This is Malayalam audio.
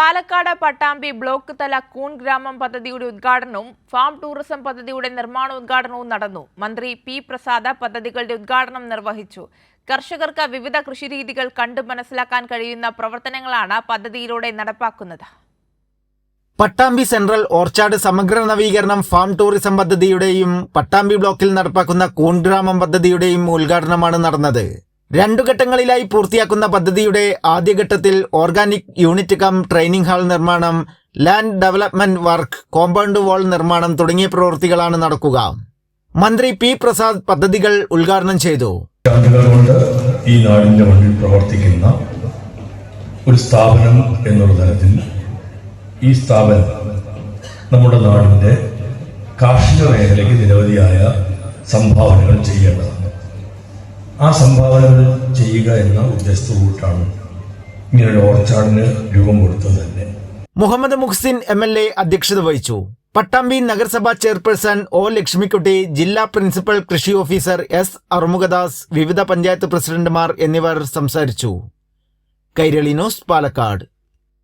പാലക്കാട് പട്ടാമ്പി ബ്ലോക്ക് തല കൂൺ ഗ്രാമം പദ്ധതിയുടെ ഉദ്ഘാടനവും ഫാം ടൂറിസം പദ്ധതിയുടെ നിർമ്മാണോദ്ഘാടനവും നടന്നു. മന്ത്രി പി പ്രസാദ് പദ്ധതികളുടെ ഉദ്ഘാടനം നിർവഹിച്ചു. കർഷകർക്ക് വിവിധ കൃഷിരീതികൾ കണ്ടു മനസ്സിലാക്കാൻ കഴിയുന്ന പ്രവർത്തനങ്ങളാണ് പദ്ധതിയിലൂടെ നടപ്പാക്കുന്നത്. പട്ടാമ്പി സെൻട്രൽ ഓർച്ചാർഡ് സമഗ്ര നവീകരണം ഫാം ടൂറിസം പദ്ധതിയുടെയും പട്ടാമ്പി ബ്ലോക്കിൽ നടപ്പാക്കുന്ന കൂൺ ഗ്രാമം പദ്ധതിയുടെയും ഉദ്ഘാടനമാണ് നടന്നത്. രണ്ടു ഘട്ടങ്ങളിലായി പൂർത്തിയാക്കുന്ന പദ്ധതിയുടെ ആദ്യഘട്ടത്തിൽ organic unit cum training hall നിർമ്മാണം land development work compound wall നിർമ്മാണം തുടങ്ങിയ പ്രവൃത്തികളാണ് നടക്കുക. മന്ത്രി പി പ്രസാദ് പദ്ധതികൾ ഉദ്ഘാടനം ചെയ്തു. ഈ നാടിന്റെ മണ്ണിൽ പ്രവർത്തിക്കുന്ന ഒരു സ്ഥാപനം എന്നുള്ള തരത്തിൽ ഈ സ്ഥാപനം നമ്മുടെ നാടിന്റെ കാർഷിക മേഖലയ്ക്ക് നിരവധിയായ സംഭാവനകൾ ചെയ്യേണ്ടതാണ്. ആ സംഭാവനകൾ ചെയ്യുക എന്ന ഉദ്ദേശത്തോട്ടാണ് ഇങ്ങനെ ഓർച്ചാടിന് രൂപം കൊടുത്തത് തന്നെ. Muhammad Muhsin M L A അധ്യക്ഷത വഹിച്ചു. പട്ടാമ്പി നഗരസഭാ ചെയർപേഴ്സൺ ഒ ലക്ഷ്മിക്കുട്ടി ജില്ലാ പ്രിൻസിപ്പൽ കൃഷി ഓഫീസർ എസ് അറുമുഖദാസ് വിവിധ പഞ്ചായത്ത് പ്രസിഡന്റുമാർ എന്നിവർ സംസാരിച്ചു. കൈരളി ന്യൂസ് പാലക്കാട്.